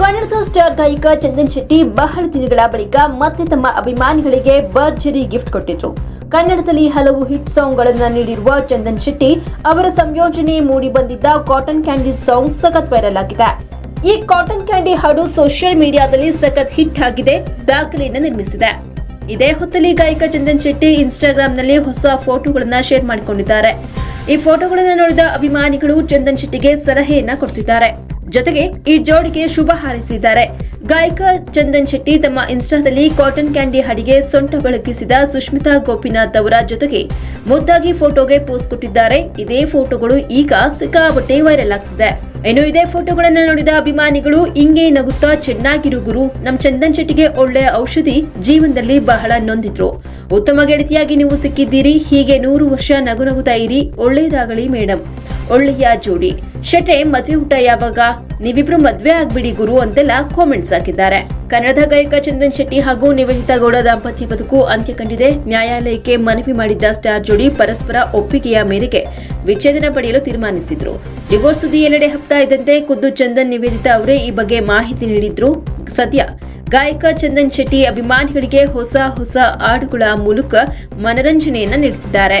ಕನ್ನಡದ ಸ್ಟಾರ್ ಗಾಯಕ ಚಂದನ್ ಶೆಟ್ಟಿ ಬಹಳ ದಿನಗಳ ಬಳಿಕ ಮತ್ತೆ ತಮ್ಮ ಅಭಿಮಾನಿಗಳಿಗೆ ಭರ್ಜರಿ ಗಿಫ್ಟ್ ಕೊಟ್ಟಿದ್ರು. ಕನ್ನಡದಲ್ಲಿ ಹಲವು ಹಿಟ್ ಸಾಂಗ್ಗಳನ್ನು ನೀಡಿರುವ ಚಂದನ್ ಶೆಟ್ಟಿ ಅವರ ಸಂಯೋಜನೆ ಮೂಡಿ ಬಂದಿದ್ದ ಕಾಟನ್ ಕ್ಯಾಂಡಿ ಸಾಂಗ್ ಸಖತ್ ವೈರಲ್ ಆಗಿದೆ. ಈ ಕಾಟನ್ ಕ್ಯಾಂಡಿ ಹಾಡು ಸೋಷಿಯಲ್ ಮೀಡಿಯಾದಲ್ಲಿ ಸಖತ್ ಹಿಟ್ ಆಗಿದೆ, ದಾಖಲೆಯನ್ನು ನಿರ್ಮಿಸಿದೆ. ಇದೇ ಹೊತ್ತಲ್ಲಿ ಗಾಯಕ ಚಂದನ್ ಶೆಟ್ಟಿ ಇನ್ಸ್ಟಾಗ್ರಾಂನಲ್ಲಿ ಹೊಸ ಫೋಟೋಗಳನ್ನು ಶೇರ್ ಮಾಡಿಕೊಂಡಿದ್ದಾರೆ. ಈ ಫೋಟೋಗಳನ್ನು ನೋಡಿದ ಅಭಿಮಾನಿಗಳು ಚಂದನ್ ಶೆಟ್ಟಿಗೆ ಸಲಹೆಯನ್ನ ಕೊಡ್ತಿದ್ದಾರೆ. ಜೊತೆಗೆ ಈ ಜೋಡಿಗೆ ಶುಭ ಹಾರೈಸಿದ್ದಾರೆ. ಗಾಯಕ ಚಂದನ್ ಶೆಟ್ಟಿ ತಮ್ಮ ಇನ್ಸ್ಟಾದಲ್ಲಿ ಕಾಟನ್ ಕ್ಯಾಂಡಿ ಹಡಿಗೆ ಸೊಂಟ ಬಳಕಿಸಿದ ಸುಷ್ಮಿತಾ ಗೋಪಿನಾಥ್ ಅವರ ಜೊತೆಗೆ ಮುದ್ದಾಗಿ ಫೋಟೋಗೆ ಪೋಸ್ ಕೊಟ್ಟಿದ್ದಾರೆ. ಇದೇ ಫೋಟೋಗಳು ಈಗ ಸಿಕ್ಕಾಬಟ್ಟೆ ವೈರಲ್ ಆಗ್ತಿದೆ. ಇನ್ನು ಇದೇ ಫೋಟೋಗಳನ್ನು ನೋಡಿದ ಅಭಿಮಾನಿಗಳು, ಹಿಂಗೆ ನಗುತ್ತಾ ಚೆನ್ನಾಗಿರು ಗುರು. ನಮ್ ಚಂದನ್ ಶೆಟ್ಟಿಗೆ ಒಳ್ಳೆ ಔಷಧಿ ಜೀವನದಲ್ಲಿ ಬಹಳ ನೊಂದಿದ್ರು. ಉತ್ತಮ ಗೆಳತಿಯಾಗಿ ನೀವು ಸಿಕ್ಕಿದ್ದೀರಿ. ಹೀಗೆ ನೂರು ವರ್ಷ ನಗು ನಗುತ್ತಾ ಇರಿ. ಒಳ್ಳೇದಾಗಲಿ ಮೇಡಮ್ ಒಳ್ಳೆಯ ಜೋಡಿ. ಶೆಟ್ಟೆ ಮದ್ವೆ ಊಟ ಯಾವಾಗ? ನೀವಿಬ್ರು ಮದ್ವೆ ಆಗ್ಬಿಡಿ ಗುರು ಅಂತೆಲ್ಲ ಕಾಮೆಂಟ್ಸ್ ಹಾಕಿದ್ದಾರೆ. ಕನ್ನಡದ ಗಾಯಕ ಚಂದನ್ ಶೆಟ್ಟಿ ಹಾಗೂ ನಿವೇದಿತಾ ಗೌಡ ದಾಂಪತ್ಯ ಬದುಕು ಅಂತ್ಯ ಕಂಡಿದೆ. ನ್ಯಾಯಾಲಯಕ್ಕೆ ಮನವಿ ಮಾಡಿದ್ದ ಸ್ಟಾರ್ ಜೋಡಿ ಪರಸ್ಪರ ಒಪ್ಪಿಗೆಯ ಮೇರೆಗೆ ವಿಚ್ಛೇದನ ಪಡೆಯಲು ತೀರ್ಮಾನಿಸಿದ್ರು. ಡಿವೋರ್ಸ್ ಸುದ್ದಿ ಎಲ್ಲೆಡೆ ಹಪ್ತಾ ಇದ್ದಂತೆ ಖುದ್ದು ಚಂದನ್, ನಿವೇದಿತಾ ಅವರೇ ಈ ಬಗ್ಗೆ ಮಾಹಿತಿ ನೀಡಿದ್ರು. ಸದ್ಯ ಗಾಯಕ ಚಂದನ್ ಶೆಟ್ಟಿ ಅಭಿಮಾನಿಗಳಿಗೆ ಹೊಸ ಹೊಸ ಹಾಡುಗಳ ಮೂಲಕ ಮನರಂಜನೆಯನ್ನ ನೀಡುತ್ತಿದ್ದಾರೆ.